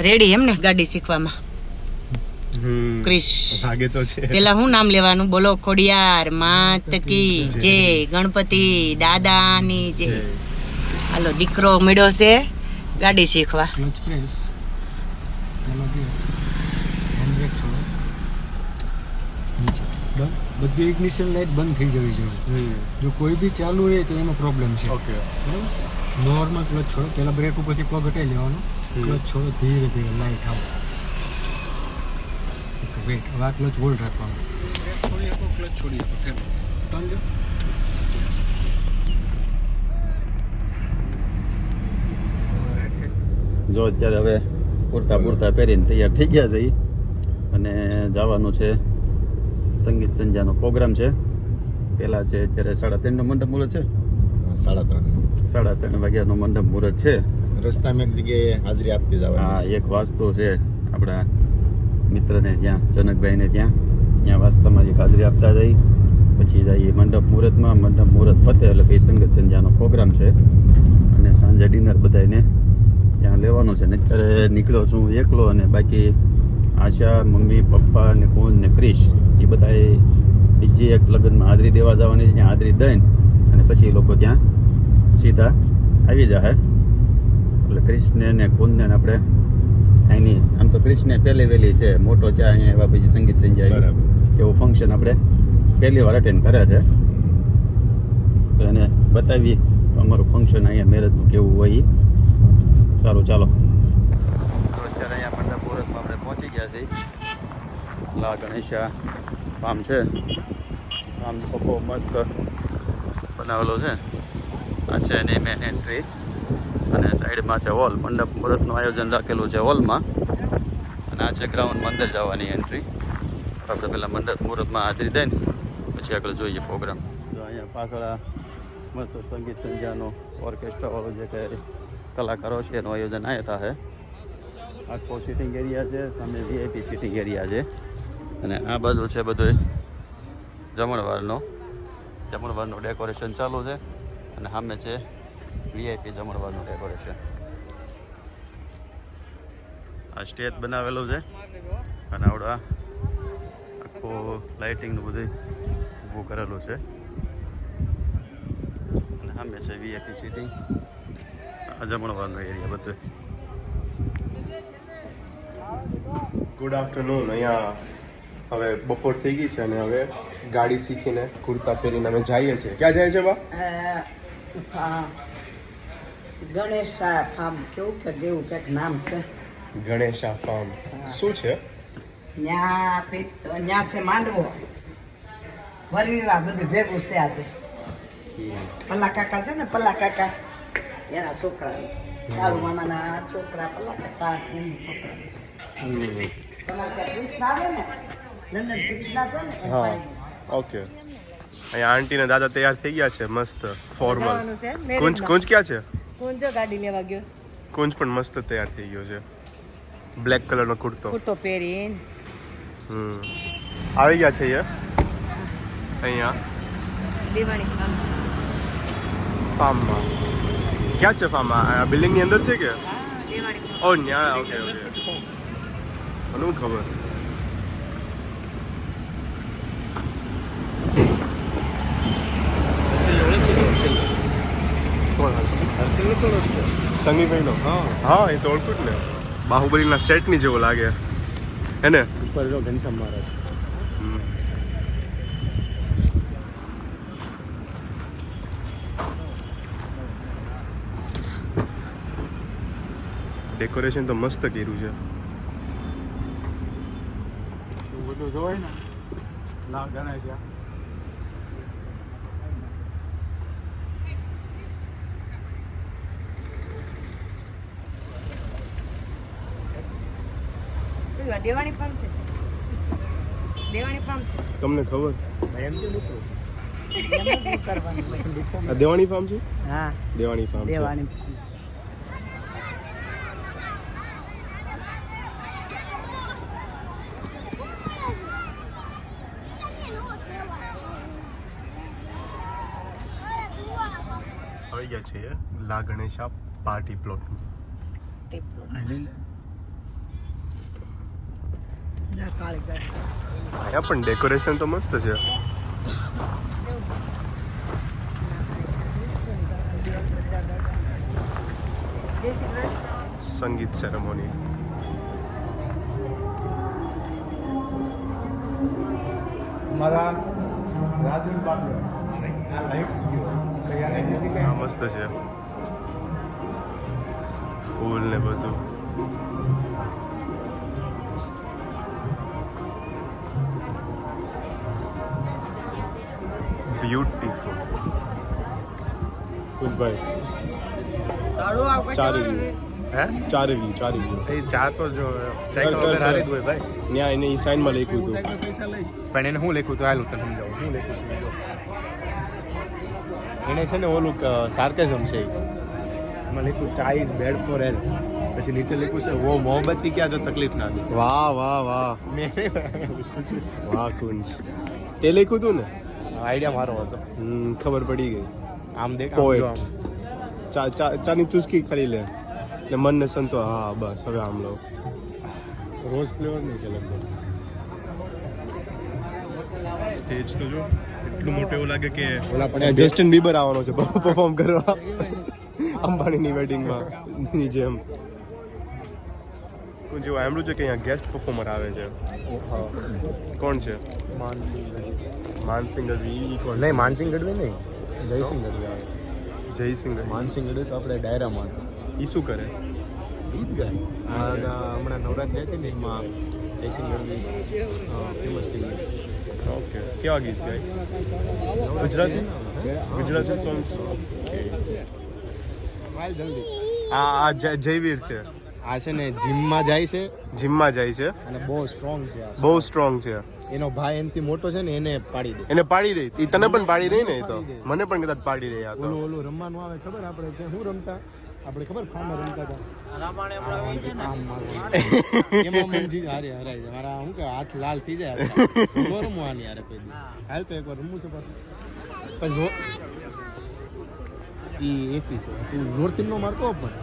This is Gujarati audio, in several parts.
રેડી એમ ને ગાડી શીખવામાં. હમ. ક્રિશ. લાગે તો છે. પેલા હું નામ લેવાનું? બોલો ખોડિયાર માત કી જય ગણપતિ દાદાની જય હાલો દીકરો મળ્યો છે ગાડી શીખવા. Clutch press. બધી ઇગ્નિશન લાઇટ બંધ થઈ જવી જોઈએ. જો કોઈ બી ચાલુ રહે તો એનો પ્રોબ્લેમ છે. ઓકે. બરાબર? નોર્મલ ક્લચ છોડો. પહેલા બ્રેક ઉપરથી પગ હટાવી લેવાનો. ક્લચ છોડો ધીરે ધીરે લાઈટ આવો. વેટ હવે આ ક્લચ હોલ્ડ રાખવાનો. છોડી આપો ક્લચ છોડી આપો ફેર ટર્ન જો અત્યારે હવે કુર્તા બુરતા પહેરીને તૈયાર થઈ ગયા છે અને જવાનું છે સંગીત સંધ્યાનો પ્રોગ્રામ છે. પહેલાં છે અત્યારે સાડા ત્રણનો મંડપ મુહૂર્ત છે. સાડા ત્રણ. સાડા ત્રણ વાગ્યાનો મંડપ મુહૂર્ત છે. રસ્તામાં એક જગ્યાએ હાજરી આપતી જવાની હા એક વાસ્તુ છે આપણા મિત્રને ત્યાં જનકભાઈને ત્યાં. ત્યાં વાસ્તવમાં એક હાજરી આપતા જઈ પછી જઈએ મંડપ મુહૂર્તમાં. મંડપ મુહૂર્ત પતે એટલે પછી સંગત સંધ્યાનો પ્રોગ્રામ છે. અને સાંજે ડિનર બધાને ત્યાં લેવાનું છે. ને અત્યારે નીકળ્યો છું એકલો અને બાકી આશા મમ્મી પપ્પા ને કુંજ ને ક્રિશ એ બધાએ બીજી એક લગ્નમાં હાજરી દેવા જવાની છે. ત્યાં હાજરી દઈને અને પછી એ લોકો ત્યાં સીધા આવી જાય એટલે કૃષ્ણ ને કુંદને આપણે અહીંની આમ તો કૃષ્ણ પહેલી વહેલી છે મોટો છે અહીંયા એવા પછી સંગીત સંજય. એવું ફંક્શન આપણે પહેલી વાર અટેન્ડ કરે છે. તો એને બતાવી અમારું ફંક્શન અહીંયા મેરેજનું કેવું હોય. સારું ચાલો. અત્યારે અહીંયા મુહૂર્તમાં આપણે પહોંચી ગયા છીએ. લા ગણેશા ફાર્મ છે. ફાર્મ બહુ મસ્ત બનાવેલો છે. આ છે એની મેન એન્ટ્રી અને સાઈડમાં છે હોલ. મંડપ મુહૂર્તનું આયોજન રાખેલું છે હોલમાં. અને આ છે ગ્રાઉન્ડમાં અંદર જવાની એન્ટ્રી આપણે પહેલાં મંડપ મુહૂર્તમાં હાજરી દઈને પછી આગળ જોઈએ પ્રોગ્રામ. જો અહીંયા પાછળ મસ્ત સંગીત સંધ્યાનો ઓર્કેસ્ટ્રાવાળો જે કે કલાકારો છે, એનું આયોજન અહીંયા છે આખો સિટિંગ એરિયા છે, સામે વીઆઈપી સિટિંગ એરિયા છે. અને આ બાજુ છે બધું જમણવારનો જમણવારનું ડેકોરેશન ચાલુ છે. અને સામે છે વીઆઈપી જમણવાનું ડેકોરેશન આ સ્ટેજ બનાવેલું છે. અને આવડું આખું લાઇટિંગનું બધું ઊભું કરેલું છે. અને સામે છે વીઆઈપી સીટિંગ આ જમણવાનો એરિયા બધો ગુડ આફ્ટરનૂન અહીંયા હવે બપોર થઈ ગઈ છે અને હવે ગાડી શીખીને કુર્તા પહેરીને અમે જઈએ છીએ. ક્યાં જાય છે બા? ગણેશા ફાર્મ કેવું કે દેવું કંઈક નામ છે? ગણેશા ફાર્મ શું છે? ન્યા ન્યા છે માંડવો. વરવીવા બધું ભેગું છે આજે. પલ્લા કાકા છે ને પલ્લા કાકા. એના છોકરા સારું મામાના છોકરા પલ્લા કાકા છોકરા. તમારે ત્યાં કૃષ્ણ આવે ને લંડન કૃષ્ણ છે ને હા. ઓકે. અહીંયા આંટી ને દાદા તૈયાર થઈ ગયા છે મસ્ત ફોર્મલ કુંજ કુંજ ક્યાં છે? કુંજો ગાડી લેવા ગયો કુંજ પણ મસ્ત તૈયાર થઈ ગયો છે. બ્લેક કલરનો કુર્તો. કુર્તો પહેરીને. હમ. આવી ગયા છે અહીંયા. અહીંયા દેવાણી ફાર્મમાં. ક્યાં છે ફાર્મમાં? આ બિલ્ડિંગની અંદર છે કે? ઓ ન્યા ઓકે ઓકે. મને ખબર? સનીભાઈનો? હા. હા એ તો ઓળખું જ ને. બાહુબલીના સેટની જેવો લાગે. એને ઉપર જો ઘનશ્યામ મહારાજ. ડેકોરેશન તો મસ્ત કર્યું છે. બધું જોવાય ને? ના ગણાય ત્યાં કયું દેવાણી પામશે છે. દેવાણી પામશે તમને ખબર? એમ કે. આ દેવાણી ફાર્મ છે? હા. દેવાણી ફાર્મ છે. આવી ગયા છે લા ગણેશા પાર્ટી પ્લોટ. અહીંયા પણ ડેકોરેશન તો મસ્ત છે. સંગીત સેરેમોની મારા મસ્ત છે. ફૂલ ને બધું. બ્યુટીફુલ કુલભાઈ ચાર વ્યૂ હે? ચાર વ્યૂ ચાર વ્યૂ એ ચા તો જો ચા કર, કર, વગર હારી જ ભાઈ. ત્યાં એને ઈ લખ્યું હતું. પણ એને હું લખ્યું તો હાલું તને સમજાવું. શું લખ્યું એને છે ને ઓલું સાર્કેઝમ છે. એમાં લખ્યું ચા ઇઝ બેડ ફોર હેલ્થ પછી નીચે લખ્યું છે વો મોહબ્બતી ક્યાં જો તકલીફ ના દે વાહ વાહ વાહ. મેં વાહ કુંજ. તે લખ્યું હતું ને? આઈડિયા મારો હતો. હમ, ખબર પડી ગઈ. આમ દેખ જો ચા ચા ચાની ચુસ્કી ખાલી લે. ને મનને સંતો હા બસ હવે આમ લો રોઝ ફ્લેવર નહીં કે લગભગ. સ્ટેજ તો જો એટલું મોટું એવું લાગે કે ઓલા પણ જસ્ટિન બીબર આવવાનો છે પરફોર્મ કરવા. અંબાણીની વેડિંગમાં ની જેમ. જેવું સાંભળ્યું છે કે અહીંયા ગેસ્ટ પરફોર્મર આવે છે કોણ છે? માનસિંહ. ગઢવી ઈ કોણ? નહીં માનસિંહ ગઢવી નહીં. જયસિંહ ગઢવી આવે. જયસિંહ ગઢવી. માનસિંહ ગઢવી તો આપણે ડાયરામાં હતો. એ શું કરે? ગીત ગાય. હમણાં નવરાત્રી હતી ને એમાં જયસિંહ ગઢવી ફેમસ થઈ ગઈ ઓકે. કેવા ગીત ગાય? ગુજરાતી? Gujarati songs okay. આ આ જય- જયવીર છે. આ છે ને જીમમાં જાય છે. જીમમાં જાય છે. અને બહુ સ્ટ્રોંગ છે બહુ સ્ટ્રોંગ છે. એનો ભાઈ એનથી મોટો છે ને એને પાડી દે. એને પાડી દે? એ તને પણ પાડી દે ને એ તો? મને પણ કદાચ પાડી દે આ ઓલું ઓલું રમવાનું આવે ખબર આપણે કે હું રમતા? આપણે ખબર ફાર્મ રમતા હતા. એમાં મનજી હારે હરાઈ જાય મારા શું કે હાથ લાલ થઈ જાય નો રમવાની યાર કોઈ દી. હાલ તો એકવાર રમવું છે પાછું. પછી જો ઈ એસી છે. તું જોરથી નો મારતો પણ.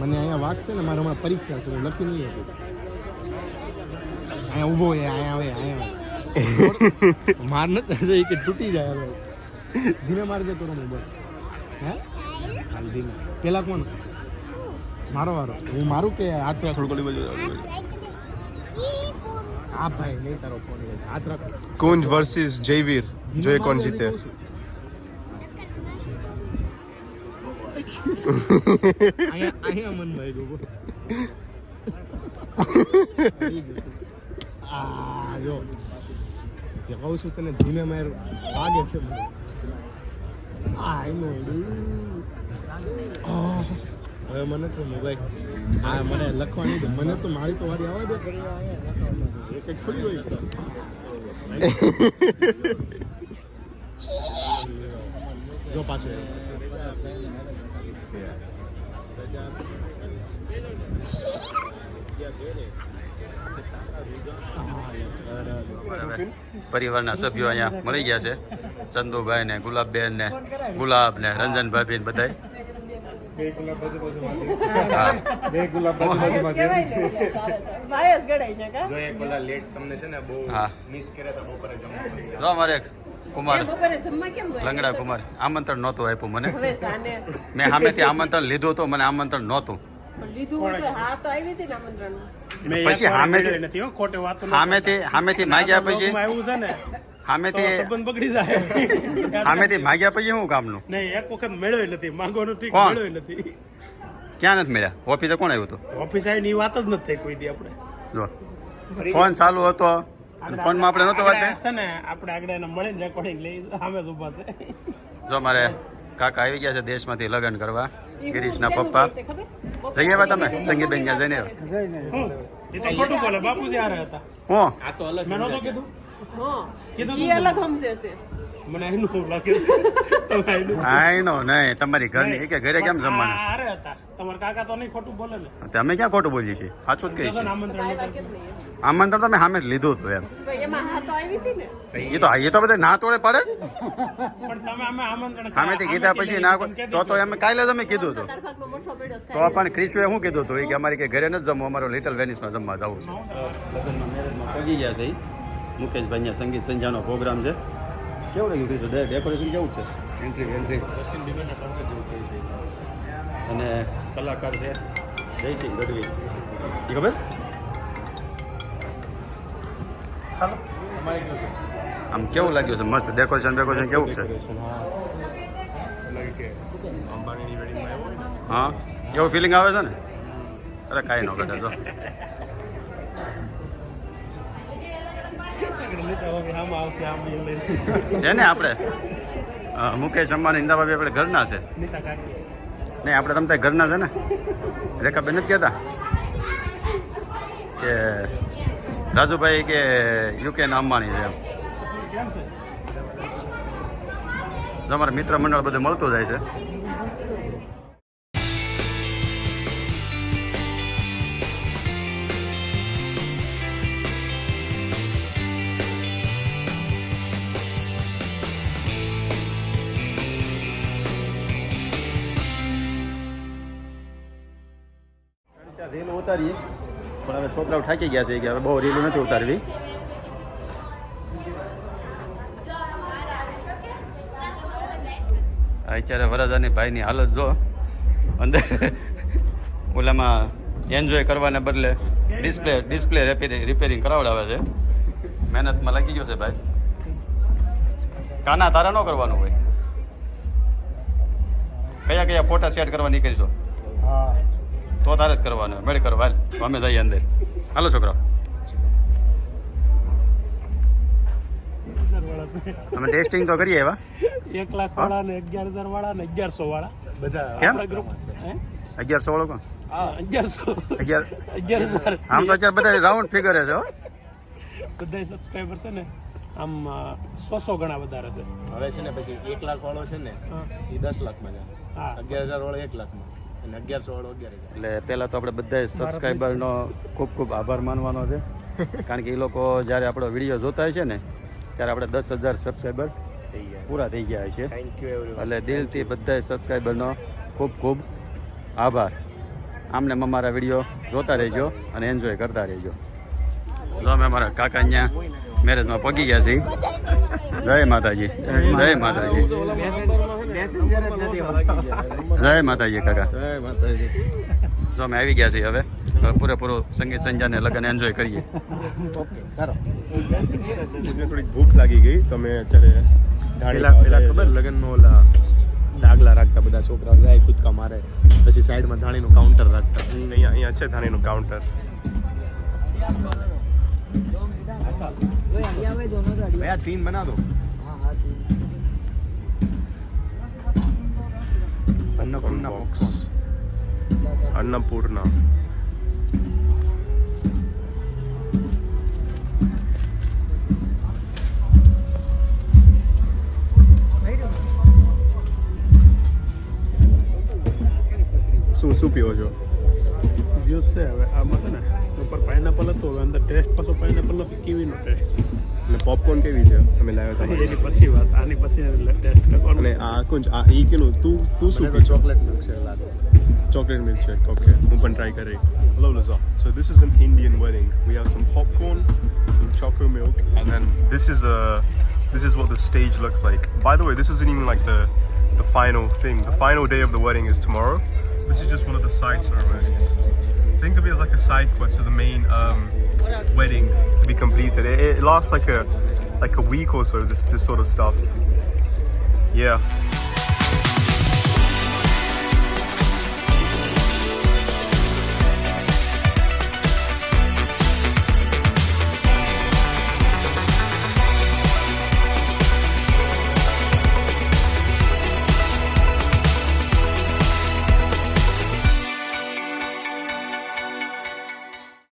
મને અહીંયા વાગશે ને મારે હમણાં પરીક્ષા છે. હું લખી નહીં શકું. અહીંયા ઊભો હોય અહીંયા આવે અહીંયા આવે. માર રહી કે તૂટી જાય હવે. ધીમે મારી દે તો મોબાઈલ હે? હાલ ધીમે. પેલા કોણ? મારો વારો. હું મારું કે હાથ રાખ? થોડું ગલી બાજુ, હા આ ભાઈ નહીં તારો ફોન હાથ રાખ. કુંજ વર્સિસ જયવીર. જોઈએ કોણ જીતે. અહીંયા અહીંયા મન ભાઈ આ જો. કે કહું છું તને ધીમે માર વાગે છે મને. આ એનો હવે મને તો મોબાઈલ આ મને લખવાની મને તો મારી તો વારી આવે દે. એક એક થોડી હોય જો પરિવારના સભ્યો અહીંયા મળી ગયા છે. ચંદુભાઈ ને ગુલાબબેન ને ગુલાબ ને રંજન ભાભી ને બધાય. હા બે ગુલાબ બાજુ બાજુમાં છે. વાયસ ગણાય છે કા? જો એક ઓલા લેટ તમને છે ને બહુ હા. મિસ કર્યા હતા બપોરે જમવાનું જો અમારે એક કુમાર એ બપોરે જમવા કેમ ન આવ્યા? લંગડા કુમાર આમંત્રણ નહોતું આપ્યું મને. મેં સામેથી આમંત્રણ લીધું હતું મને આમંત્રણ નહોતું. લીધું હા તો આવી હતી આમંત્રણ પછી સામેથી સામેથી સામેથી માગ્યા પછી આવ્યું છે ને સામેથી સંબંધ બગડી જાય. સામેથી માગ્યા પછી શું કામનું? નહીં એક વખત મેળવ્યો નથી. માંગવાનું ઠીક મેળવ્યો નથી. ક્યાં નથી મળ્યા? ઓફિસે કોણ આવ્યું હતું? ઓફિસ આવીને એ વાત જ નથી થઈ કોઈ દી આપણે. જો. ફોન ચાલુ હતો. ફોનમાં આપણે નહોતો વાત છે ને આપણે આગળ એને મળીને રેકોર્ડિંગ લઈ સામે જ ઊભા છે. જો મારે કાકા આવી ગયા છે દેશમાંથી લગ્ન કરવા ગિરીશના પપ્પા. છે જઈએ બા તમે સંગીતબેન ત્યાં જઈને આવ્યા? બોલે છે. છે. તમારી ઘરની કે ઘરે કેમ જમવાના? જમવાનું હારે હતા. તમારા કાકા તો નહીં ખોટું બોલે ને. તમે ક્યાં ખોટું બોલીએ છીએ? સાચું જ કહી છે આમંત્રણ તમે સામે જ લીધું હતું એમ. એમાં હા તો આવી એ તો એ તો બધા ના તોડે પડે? પણ તમે અમે આમંત્રણ સામેથી કીધા પછી ના તો તો એમ કાલે તમે કીધું હતું. તો પણ ક્રિશવે શું કીધું હતું? એ કે અમારે કે ઘરે ન જમવું અમારો લિટલ વેનિસમાં જમવા જવું છે. લગ્નમાં મેરેજમાં પગી ગયા છે મુકેશભાઈ અહીંયા સંગીત સંધ્યાનો પ્રોગ્રામ છે. કેવું લાગ્યું ક્રિશ ડેકોરેશન કેવું છે? એન્ટ્રી એન્ટ્રી જસ્ટિન બીબરના કોન્સર્ટ જેવું થઈ છે. અને કલાકાર છે જયસિંહ ગઢવી. એ ખબર? આમ કેવું લાગ્યું છે? મસ્ત ડેકોરેશન બેકોરેશન કેવું છે? હા? એવું ફિલિંગ આવે છે ને? અરે કાંઈ ન ઘટે તો છે ને આપણે? મુકેશ અંબાણી, ઇન્દાભાઈ આપણે ઘરના છે. નહીં, આપણે તમતા ઘરના છે ને? રેખાબેન જ કહેતા? કે રાજુભાઈ કે યુકે ના અંબાણી છે તમારા મિત્ર મંડળ બધું મળતું જાય છે. ઉતારીએ. છોકરાઓ થાકી ગયા છે કે હવે બહુ રીલું નથી ઉતારવી. અત્યારે વરદાની ભાઈની હાલત જો. અંદર ઓલામાં એન્જોય કરવાને બદલે ડિસ્પ્લે ડિસ્પ્લે રિપેરિંગ કરાવડાવે છે. મહેનતમાં લાગી ગયો છે ભાઈ. કાના તારા ન કરવાનું હોય? કયા કયા ફોટા સેટ કરવા નીકળીશો? તો તારે જ કરવાનો. મેળ કરવા અમે જઈએ અંદર. હાલો છોકરા અમે ટેસ્ટિંગ તો કરીએ એવા. એક લાખ વાળા ને અગિયાર હજાર વાળા ને અગિયારસો વાળા બધા કેમ હે? અગિયારસો વાળો કોણ? હા અગિયારસો. અગિયાર અગિયાર હજાર આમ તો અત્યારે બધા રાઉન્ડ ફિગર છે હો. બધા સબસ્ક્રાઈબર છે ને આમ સો સો ગણા વધારે છે. હવે છે ને પછી એક લાખ વાળો છે ને એ દસ લાખમાં જાય. હા. અગિયાર હજાર વાળો એક લાખમાં. અને અગિયારસો વાળો અગિયાર એટલે પહેલાં તો આપણે બધા સબસ્ક્રાઈબરનો ખૂબ ખૂબ આભાર માનવાનો છે. કારણ કે એ લોકો જ્યારે આપણો વીડિયો જોતા હોય છે ને ત્યારે આપણે દસ હજાર સબસ્ક્રાઈબર થઈ ગયા. પૂરા થઈ ગયા હોય છે થેન્ક યુ એવરી એટલે દિલથી બધા સબસ્ક્રાઈબરનો ખૂબ ખૂબ આભાર. આમને અમારા વીડિયો જોતા રહેજો અને એન્જોય કરતા રહેજો. જો અમે અમારા કાકા અહીંયા મેરેજમાં પગી ગયા છીએ. જય માતાજી. જય માતાજી. જય માતાજી કાકા. જય માતાજી. જો અમે આવી ગયા છીએ હવે. પૂરેપૂરો સંગીત સંજાને લગ્ન એન્જોય કરીએ. મને થોડીક ભૂખ લાગી ગઈ. તમે અત્યારે પેલા પેલા ખબર? લગનનો ઓલા ડાગલા રાખતા બધા છોકરાઓ જાય કૂદકા મારે. પછી સાઈડમાં ધાણીનું કાઉન્ટર રાખતા. અહીંયા અહીંયા છે ધાણીનું કાઉન્ટર ભૈયા સીન બના દો અન્નપૂર્ણા બોક્સ અન્નપૂર્ણા શું શું પીવો છો જ્યુસ છે હવે આમાં છે ને ઉપર પાઇનેપલ હતું હવે અંદર ટેસ્ટ પાછો પાઇનેપલ નથી કીવીનો ટેસ્ટ છે અને પોપકોર્ન કેવી છે તમે લાવ્યો પછી તમારે એની પછી વાત આની પછી ટેસ્ટ કરવાનો અને આ કોણ છે? આ ઈ કેનું તું તું શું મને પી છો ચોકલેટ મિલ્ક શેક લાગે chocolate milkshake. Okay, હું પણ try કરી. Hello, Liza. So this is an Indian wedding. We have some popcorn, some choco milk, and then this is a this is what the stage looks like. By the way, this isn't even like the the final thing. The final day of the wedding is tomorrow. This is just one of the side ceremonies. Think of it as like a side quest to the main um, wedding to be completed. It, it lasts like a like a week or so. This this sort of stuff. Yeah.